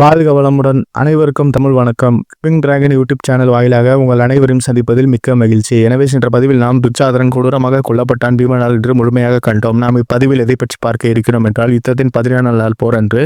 வாழ்க வளமுடன். அனைவருக்கும் தமிழ் வணக்கம். பிங் டிராகன் யூடியூப் சேனல் வாயிலாக உங்கள் அனைவரையும் சந்திப்பதில் மிக்க மகிழ்ச்சி. எனவே சென்ற பதிவில் நாம் துச்சாதரன் கொடூரமாக கொல்லப்பட்டான் பீமனால் என்று முழுமையாக கண்டோம். நாம் இப்பதிவில் எதை பற்றி பார்க்க இருக்கிறோம் என்றால் யுத்தத்தின் பதினாறு நாள் போர் என்று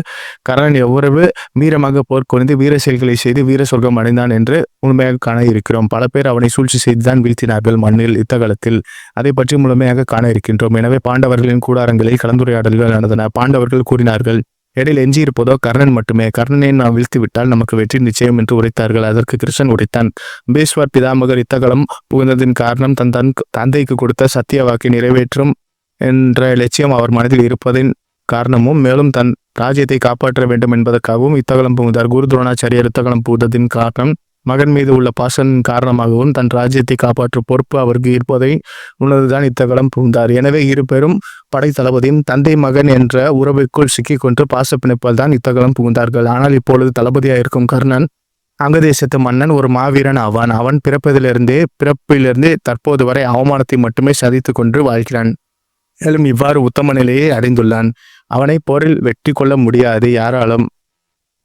கரணன் எவ்வளவு வீரமாக போர் வீர செயல்களை செய்து வீர சொர்க்கம் அடைந்தான் என்று முழுமையாக காண இருக்கிறோம். பல பேர் அவனை சூழ்ச்சி செய்துதான் வீழ்த்தினார்கள் மண்ணில் யுத்தகலத்தில் அதை பற்றி முழுமையாக காண இருக்கின்றோம். எனவே பாண்டவர்களின் கூடாரங்களில் கலந்துரையாடல்கள் நடந்தன. பாண்டவர்கள் கூறினார்கள் இடையில் எஞ்சியிருப்பதோ கர்ணன் மட்டுமே. கர்ணனை நாம் வீழ்த்தி விட்டால் நமக்கு வெற்றி நிச்சயம் என்று உரைத்தார்கள். அதற்கு கிருஷ்ணன் உரைத்தான். பீஸ்வர் பிதாமகர் இத்தகலம் புகுந்ததின் காரணம் தன் தன் தந்தைக்கு கொடுத்த சத்திய வாக்கை நிறைவேற்றும் என்ற லட்சியம் அவர் மனதில் இருப்பதின் காரணமும் மேலும் தன் ராஜ்யத்தை காப்பாற்ற வேண்டும் என்பதற்காகவும் இத்தகலம் புகுந்தார். குரு துரோணாச்சாரியர் இத்தகலம் புகுந்ததின் காரணம் மகன் மீது உள்ள பாசன் காரணமாகவும் தன் ராஜ்யத்தை காப்பாற்றும் பொறுப்பு அவருக்கு இருப்பதை உணர்ந்துதான் இத்தகலம் புகுந்தார். எனவே இரு பெரும் படை தளபதியும் தந்தை மகன் என்ற உறவுக்குள் சிக்கிக்கொண்டு பாச பிணைப்பால் தான் இத்தகலம் புகுந்தார்கள். ஆனால் இப்பொழுது தளபதியாக இருக்கும் கர்ணன் அங்கதேசத்து மன்னன் ஒரு மாவீரன் ஆவான். அவன் பிறப்பதிலிருந்தே பிறப்பிலிருந்தே தற்போது வரை அவமானத்தை மட்டுமே சதித்து கொண்டு வாழ்கிறான். மேலும் இவ்வாறு உத்தம நிலையை அடைந்துள்ளான். அவனை போரில் வெற்றி கொள்ள முடியாது யாராலும்.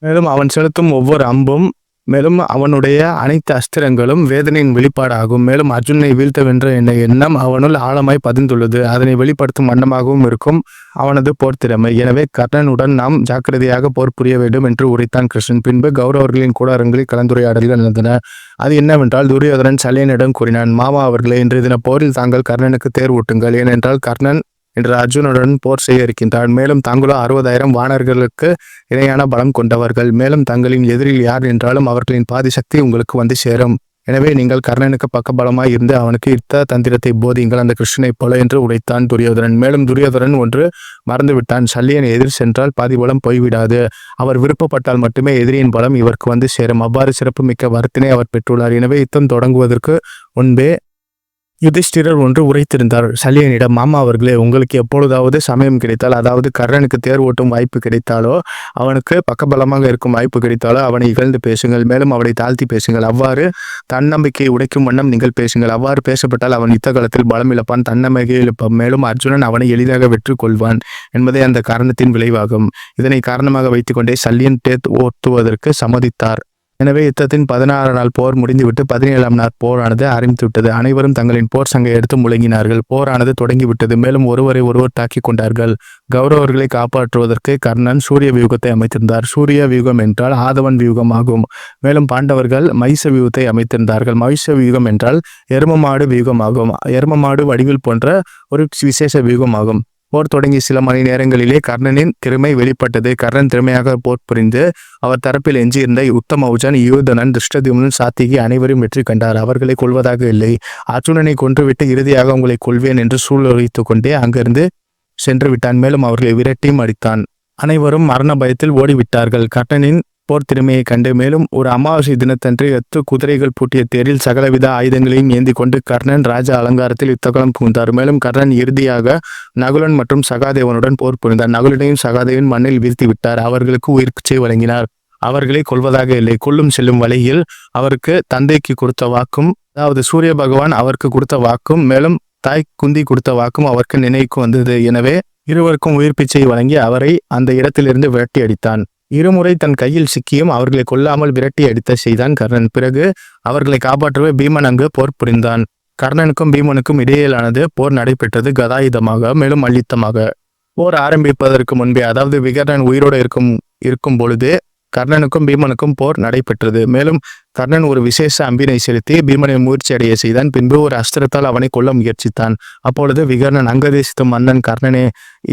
மேலும் அவன் செலுத்தும் ஒவ்வொரு அம்பும் மேலும் அவனுடைய அனைத்து அஸ்திரங்களும் வேதனையின் வெளிப்பாடாகும். மேலும் அர்ஜுனை வீழ்த்தவென்ற என்ன என்ற எண்ணம் அவனுள் ஆழமாய் பதிந்துள்ளது. அதனை வெளிப்படுத்தும் வண்ணமாகவும் இருக்கும் அவனது போர் திறமை. எனவே கர்ணனுடன் நாம் ஜாக்கிரதையாக போர் புரிய வேண்டும் என்று உரைத்தான் கிருஷ்ணன். பின்பு கௌரவர்களின் கூடாரங்களில் கலந்துரையாடல்கள் நடந்தன. அது என்னவென்றால் துரியோதனன் சலையனிடம் கூறினான் மாமா அவர்களே இன்று தின போரில் தாங்கள் கர்ணனுக்கு தேர் ஊட்டுங்கள். ஏனென்றால் கர்ணன் என்று அர்ஜுனுடன் போர் செய்ய இருக்கின்றான். மேலும் தாங்களோ அறுபதாயிரம் வானர்களுக்கு இணையான பலம் கொண்டவர்கள். மேலும் தங்களின் எதிரில் யார் என்றாலும் அவர்களின் பாதி சக்தி உங்களுக்கு வந்து சேரும். எனவே நீங்கள் கர்ணனுக்கு பக்கபலமாய் இருந்து அவனுக்கு யுத்த தந்திரத்தை போதியுங்கள். அந்த கிருஷ்ணனைப் போல என்று உடைத்தான் துரியோதனன். மேலும் துரியோதனன் ஒன்று மறந்துவிட்டான். சல்லியன் எதிர் சென்றால் பாதி பலம் போய்விடாது. அவர் விருப்பப்பட்டால் மட்டுமே எதிரியின் பலம் இவருக்கு வந்து சேரும். அவ்வாறு சிறப்பு மிக்க வரத்தினை அவர் பெற்றுள்ளார். எனவே யுத்தம் தொடங்குவதற்கு முன்பே யுதிஷ்டிரர் ஒன்று உரைத்திருந்தார் சலியனிடம் மாமா அவர்களே உங்களுக்கு எப்பொழுதாவது சமயம் கிடைத்தால் அதாவது கர்ணனுக்கு தேர் ஓட்டும் வாய்ப்பு கிடைத்தாலோ அவனுக்கு பக்கபலமாக இருக்கும் வாய்ப்பு கிடைத்தாலோ அவனை இகழ்ந்து பேசுங்கள். மேலும் அவனை தாழ்த்தி பேசுங்கள். அவ்வாறு தன்னம்பிக்கையை உடைக்கும் வண்ணம் நீங்கள் பேசுங்கள். அவ்வாறு பேசப்பட்டால் அவன் யுத்த காலத்தில் பலம் இழப்பான். தன்னம்பிக்கை இழப்பான். மேலும் அர்ஜுனன் அவனை எளிதாக வெற்றி கொள்வான் என்பதே அந்த காரணத்தின் விளைவாகும். இதனை காரணமாக வைத்துக்கொண்டே சல்லியன் தேர் ஓட்டுவதற்கு சம்மதித்தார். எனவே யுத்தத்தின் பதினாறு நாள் போர் முடிந்துவிட்டு பதினேழாம் நாள் போரானது ஆரம்பித்துவிட்டது அனைவரும் தங்களின் போர் சங்கை எடுத்து முழங்கினார்கள். போரானது தொடங்கிவிட்டது. மேலும் ஒருவரை ஒருவர் தாக்கிக் கொண்டார்கள். கௌரவர்களை காப்பாற்றுவதற்கு கர்ணன் சூரிய வியூகத்தை அமைத்திருந்தார். சூரிய வியூகம் என்றால் ஆதவன் வியூகம் ஆகும். மேலும் பாண்டவர்கள் மைச வியூகத்தை அமைத்திருந்தார்கள். மைச வியூகம் என்றால் எரும மாடு வியூகம் ஆகும். எரும மாடு வடிவில் போன்ற ஒரு விசேஷ வியூகம் ஆகும். போர் தொடங்கிய சில மணி நேரங்களிலே கர்ணனின் திறமை வெளிப்பட்டது. கர்ணன் திறமையாக போர் புரிந்து அவர் தரப்பில் எஞ்சியிருந்த உத்தமௌஜன் யூதனன் திருஷ்டதியுமன் சாத்திகி அனைவரும் வெற்றி கண்டார். அவர்களை கொள்வதாக இல்லை. அர்ஜுனனை கொன்றுவிட்டு இறுதியாக உங்களை கொள்வேன் என்று சூழலித்துக் கொண்டே அங்கிருந்து சென்று விட்டான். மேலும் அவர்களை விரட்டியும் அடித்தான். அனைவரும் மரண பயத்தில் ஓடிவிட்டார்கள். கர்ணனின் போர் திறமையை கண்டு மேலும் ஒரு அமாவாசை தினத்தன்று எத்து குதிரைகள் பூட்டிய தேரில் சகலவித ஆயுதங்களையும் ஏந்தி கொண்டு கர்ணன் ராஜ அலங்காரத்தில் யுத்தகலம் புகுந்தார். மேலும் கர்ணன் இறுதியாக நகுலன் மற்றும் சகாதேவனுடன் போர் புரிந்தார். நகுலனையும் சகாதேவன் மண்ணில் வீழ்த்தி விட்டார். அவர்களுக்கு உயிர் வழங்கினார். அவர்களை கொல்வதாக இல்லை. கொல்லும் செல்லும் வழியில் அவருக்கு தந்தைக்கு கொடுத்த வாக்கும் அதாவது சூரிய பகவான் அவருக்கு கொடுத்த வாக்கும் மேலும் தாய் குந்தி கொடுத்த வாக்கும் அவருக்கு நினைவுக்கு வந்தது. எனவே இருவருக்கும் உயிர் பிச்சை வழங்கி அவரை அந்த இடத்திலிருந்து விரட்டி அடித்தான். இருமுறை தன் கையில் சிக்கியும் அவர்களை கொல்லாமல் விரட்டி அடித்த செய்தான் கர்ணன். பிறகு அவர்களை காப்பாற்றவே பீமன் அங்கு போர் புரிந்தான். கர்ணனுக்கும் பீமனுக்கும் இடையிலானது போர் நடைபெற்றது கதாயுதமாக மேலும் மல்யுத்தமாக போர் ஆரம்பிப்பதற்கு முன்பே அதாவது விகர்ணன் உயிரோடு இருக்கும் இருக்கும் பொழுது கர்ணனுக்கும் பீமனுக்கும் போர் நடைபெற்றது. மேலும் கர்ணன் ஒரு விசேஷ அம்பினை செலுத்தி பீமனை முயற்சி அடைய செய்தான். பின்பு ஒரு அஸ்திரத்தால் அவனை கொல்ல முயற்சித்தான். அப்பொழுது விகர்ணன் அங்கதேசித்த மன்னன் கர்ணனே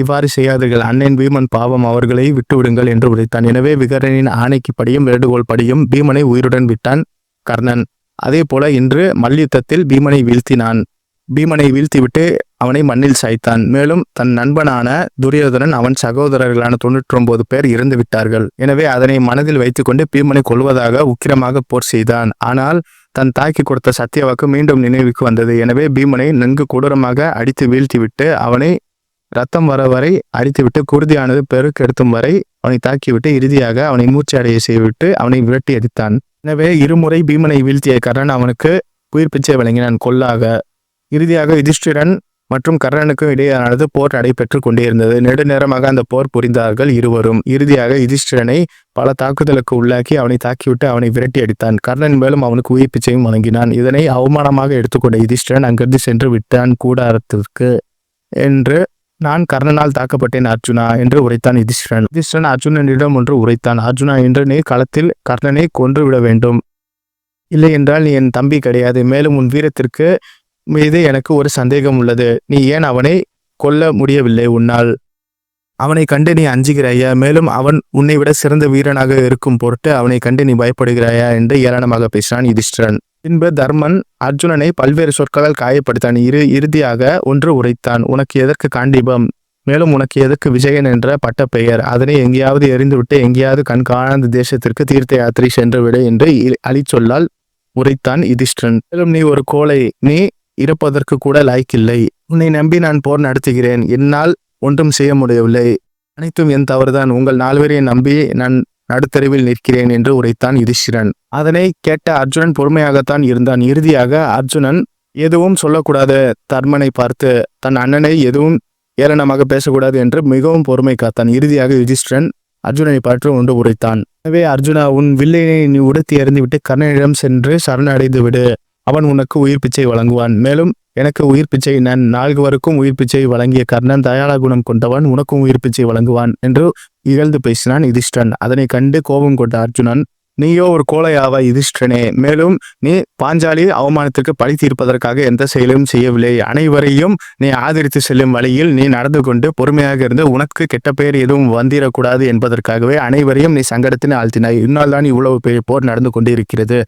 இவ்வாறு செய்யாதீர்கள். அண்ணன் பீமன் பாவம் அவர்களை விட்டுவிடுங்கள் என்று உரைத்தான். எனவே விகர்ணனின் ஆணைக்கு படியும் வேண்டுகோள் படியும் பீமனை உயிருடன் விட்டான் கர்ணன். அதே போல இன்று மல்யுத்தத்தில் பீமனை வீழ்த்தினான். பீமனை வீழ்த்திவிட்டு அவனை மண்ணில் சாய்த்தான். மேலும் தன் நண்பனான துரியோதனன் அவன் சகோதரர்களான தொண்ணூற்றி ஒன்பது பேர் இறந்து விட்டார்கள். எனவே அதனை மனதில் வைத்துக்கொண்டு பீமனை கொள்வதாக உக்கிரமாக போர் செய்தான். ஆனால் தன் தாக்கி கொடுத்த சத்தியவாக்கு மீண்டும் நினைவுக்கு வந்தது. எனவே பீமனை நன்கு கொடூரமாக அடித்து வீழ்த்திவிட்டு அவனை ரத்தம் வர வரை அடித்துவிட்டு குருதியானது பெருக்கெடுத்தும் வரை அவனை தாக்கிவிட்டு இறுதியாக அவனை மூச்சு அடைய செய்துவிட்டு அவனை விரட்டி அடித்தான். எனவே இருமுறை பீமனை வீழ்த்திய கரண் அவனுக்கு உயிர் பிச்சை வழங்கினான். கொல்லாக. இறுதியாக யுதிஷ்டிரன் மற்றும் கர்ணனுக்கும் இடையேயானது போர் நடைபெற்று கொண்டே இருந்தது நெடுநேரமாக அந்த போர் புரிந்தார்கள் இருவரும். இறுதியாக யுதிஷ்டிரனை பல தாக்குதலுக்கு உள்ளாக்கி அவனை தாக்கிவிட்டு அவனை விரட்டி அடித்தான். கர்ணன் மேலும் அவனுக்கு உயிர் பிச்சையும் வழங்கினான். இதனை அவமானமாக எடுத்துக்கொண்ட யுதிஷ்டிரன் அங்கிருந்து சென்று விட்டான். கூடாரத்திற்கு என்று நான் கர்ணனால் தாக்கப்பட்டேன் அர்ஜுனா என்று உரைத்தான் யுதிஷ்டிரன். யுதிஷ்டிரன் அர்ஜுனனிடம் ஒன்று உரைத்தான். அர்ஜுனா என்று நீ களத்தில் கர்ணனை கொன்று விட வேண்டும். இல்லை என்றால் நீ என் தம்பி கிடையாது. மேலும் உன் வீரத்திற்கு மீது எனக்கு ஒரு சந்தேகம் உள்ளது. நீ ஏன் அவனை கொல்ல முடியவில்லை உன்னால்? அவனை கண்டு நீ அஞ்சுகிறாயா? மேலும் அவன் உன்னை விட சிறந்த வீரனாக இருக்கும் பொருட்டு அவனை கண்டு நீ பயப்படுகிறாயா? என்று ஏளனமாக பேசினான் யுதிஷ்டிரன். பின்பு தர்மன் அர்ஜுனனை பல்வேறு சொற்களால் காயப்படுத்தான். இரு இறுதியாக ஒன்று உரைத்தான். உனக்கு எதற்கு காண்டீபம்? மேலும் உனக்கு எதற்கு விஜயன் என்ற பட்ட பெயர் அதனை எங்கேயாவது எரிந்துவிட்டு எங்கேயாவது கண் காணாத தேசத்திற்கு தீர்த்த யாத்திரை சென்று விடு என்று இ- அழிச்சொல்லால் உரைத்தான் யுதிஷ்டன் மேலும் நீ ஒரு கோழை நீ இருப்பதற்கு கூட லாய்க்கில்லை உன்னை நம்பி நான் போர் நடத்துகிறேன். என்னால் ஒன்றும் செய்ய முடியவில்லை. அனைத்தும் என் தவறுதான். உங்கள் நால்வரையும் நம்பி நான் நடுத்தருவில் நிற்கிறேன் என்று உரைத்தான் யுதிஷ்டிரன். அதனை கேட்ட அர்ஜுனன் பொறுமையாகத்தான் இருந்தான். இறுதியாக அர்ஜுனன் எதுவும் சொல்லக்கூடாது தர்மனை பார்த்து தன் அண்ணனை எதுவும் ஏளனமாக பேசக்கூடாது என்று மிகவும் பொறுமை காத்தான். இறுதியாக யுதிஷ்டிரன் அர்ஜுனனை பார்த்து ஒன்று உரைத்தான். எனவே அர்ஜுனா உன் வில்லினை நீ உடுத்தி எறிந்துவிட்டு கர்ணனிடம் சென்று சரணடைந்து விடு அவன் உனக்கு உயிர் பிச்சை வழங்குவான். மேலும் எனக்கு உயிர் பிச்சை நான் நால்குவருக்கும் உயிர் பிச்சை வழங்கிய கர்ணன் தயாள குணம் கொண்டவன் உனக்கும் உயிர் பிச்சை வழங்குவான் என்று இகழ்ந்து பேசினான் யுதிஷ்டன். அதனை கண்டு கோபம் கொண்ட அர்ஜுனன் நீயோ ஒரு கோழையாவா யுதிஷ்டனே மேலும் நீ பாஞ்சாலி அவமானத்திற்கு பழி தீர்ப்பதற்காக எந்த செயலும் செய்யவில்லை. அனைவரையும் நீ ஆதரித்து செல்லும் வழியில் நீ நடந்து கொண்டு பொறுமையாக இருந்து உனக்கு கெட்ட பெயர் எதுவும் வந்திடக்கூடாது என்பதற்காகவே அனைவரையும் நீ சங்கடத்தினை ஆழ்த்தினாய். இன்னால் தான் இவ்வளவு பெரிய போர் நடந்து கொண்டிருக்கிறது.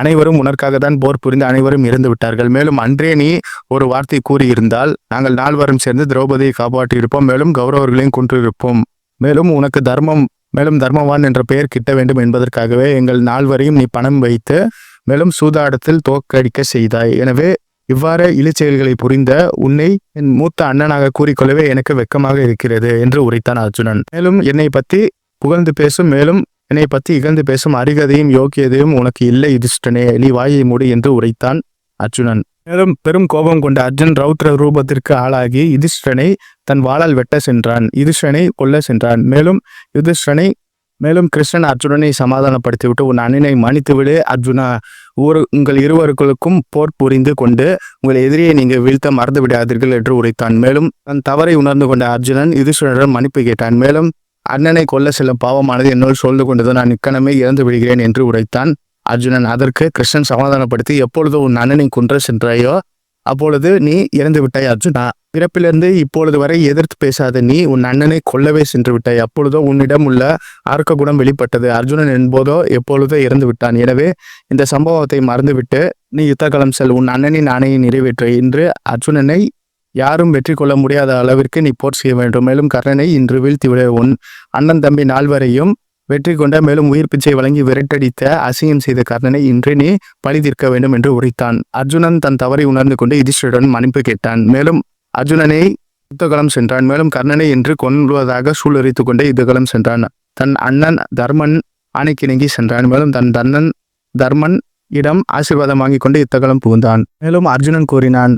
அனைவரும் உனக்காக தான் போர் புரிந்து அனைவரும் இறந்து விட்டார்கள். மேலும் அன்றே நீ ஒரு வார்த்தை கூறியிருந்தால் நாங்கள் நால்வரும் சேர்ந்து திரௌபதியை காப்பாற்றியிருப்போம். மேலும் கௌரவர்களையும் கொன்றிருப்போம். மேலும் உனக்கு தர்மம் மேலும் தர்மவான் என்ற பெயர் கிட்ட வேண்டும் என்பதற்காகவே எங்கள் நால்வரையும் நீ பணம் வைத்து மேலும் சூதாடத்தில் தோற்கடிக்க செய்தாய். எனவே இவ்வாறு இழிச்செயல்களை புரிந்த உன்னை என் மூத்த அண்ணனாக கூறிக்கொள்ளவே எனக்கு வெக்கமாக இருக்கிறது என்று உரைத்தான் அர்ஜுனன். மேலும் என்னை பற்றி புகழ்ந்து பேசும் மேலும் என்னை பற்றி இகழ்ந்து பேசும் அருகதையும் யோக்கியதையும் உனக்கு இல்லை யுதிஷ்டனே நீ வாயை மூடு என்று உரைத்தான் அர்ஜுனன். மேலும் பெரும் கோபம் கொண்ட அர்ஜுன் ரௌத்ர ரூபத்திற்கு ஆளாகி யுதிஷ்டனை தன் வாளால் வெட்ட சென்றான். யுதிஷ்டனை கொல்ல சென்றான். மேலும் யுதிஷ்டனை மேலும் கிருஷ்ணன் அர்ஜுனனை சமாதானப்படுத்திவிட்டு உன் அண்ணனை மன்னித்துவிடு அர்ஜுனா ஒரு உங்கள் இருவருக்களுக்கும் போர் புரிந்து கொண்டு உங்கள் எதிரியை நீங்கள் வீழ்த்த மறந்து விடாதீர்கள் என்று உரைத்தான். மேலும் தன் தவறை உணர்ந்து கொண்ட அர்ஜுனன் யுதிஷ்டனிடம் மன்னிப்பு கேட்டான். மேலும் அண்ணனை கொல்ல செல்லும் பாவமானது என்னோடு சொல்ந்து கொண்டது நான் இக்கணமே இறந்து விடுகிறேன் என்று உரைத்தான். அர்ஜுனன் அதற்கு கிருஷ்ணன் சமாதானப்படுத்தி எப்பொழுது உன் அண்ணனை குன்ற சென்றாயோ அப்பொழுது நீ இறந்து விட்டாய் அர்ஜுனா. பிறப்பிலிருந்து இப்பொழுது வரை எதிர்த்து பேசாத நீ உன் அண்ணனை கொல்லவே சென்று விட்டாய். அப்பொழுதோ உன்னிடம் உள்ள ஆர்க்க குணம் வெளிப்பட்டது. அர்ஜுனன் என்போதோ எப்பொழுதோ இறந்து விட்டான். எனவே இந்த சம்பவத்தை மறந்துவிட்டு நீ யுத்தகலம் செல். உன் அண்ணனின் ஆணையை நிறைவேற்று. இன்று அர்ஜுனனை யாரும் வெற்றி கொள்ள முடியாத அளவிற்கு நீ போர் செய்ய வேண்டும். மேலும் கர்ணனை இன்று வீழ்த்திவிட. உன் அண்ணன் தம்பி நால்வரையும் வெற்றி கொண்ட மேலும் உயிர் பிச்சை வழங்கி விரட்டடித்த அசிங்கம் செய்த கர்ணனை இன்று நீ பழி தீர்க்க வேண்டும் என்று உரைத்தான். அர்ஜுனன் தன் தவறை உணர்ந்து கொண்டு யுதிஷ்டருடன் மன்னிப்பு கேட்டான். மேலும் அர்ஜுனனை யுத்தகலம் சென்றான். மேலும் கர்ணனை என்று கொள்வதாக சூளுரைத்து கொண்டே யுத்தகலம் சென்றான். தன் அண்ணன் தர்மன் ஆணைக்கிணங்கி சென்றான். மேலும் தன் தன்னன் தர்மன் இடம் ஆசீர்வாதம் வாங்கி கொண்டு யுத்தகலம் புகுந்தான். மேலும் அர்ஜுனன் கூறினான்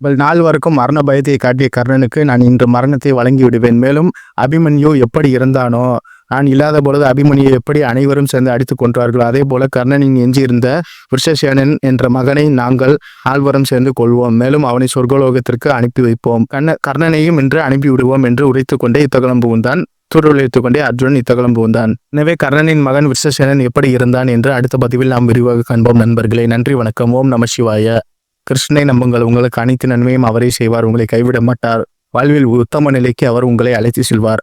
உங்கள் நால்வருக்கும் மரண பயத்தை காட்டிய கர்ணனுக்கு நான் இன்று மரணத்தை வழங்கி விடுவேன் மேலும் அபிமன்யு எப்படி இருந்தானோ நான் இல்லாத பொழுது அபிமனியை எப்படி அனைவரும் சேர்ந்து அடித்துக் கொன்றார்களோ அதே போல கர்ணனின் எஞ்சியிருந்த விருஷசேனன் என்ற மகனை நாங்கள் ஆழ்வரம் சேர்ந்து கொள்வோம். மேலும் அவனை சொர்க்கலோகத்திற்கு அனுப்பி வைப்போம். கண்ண கர்ணனையும் இன்று அனுப்பி விடுவோம் என்று உரைத்துக் கொண்டே இத்தகலம் புகுந்தான் துருளைத்துக் கொண்டே அர்ஜுனன் இத்தகலம் புகுந்தான் எனவே கர்ணனின் மகன் விருஷசேனன் எப்படி இருந்தான் என்று அடுத்த பதிவில் நாம் விரிவாக காண்போம் நண்பர்களே. நன்றி வணக்கம். ஓம் நம சிவாய. கிருஷ்ணனை நம்புங்கள். உங்களுக்கு அனைத்து நன்மையும் அவரே செய்வார். உங்களை கைவிட மாட்டார். வாழ்வில் உத்தம நிலைக்கு அவர் உங்களை அழைத்து செல்வார்.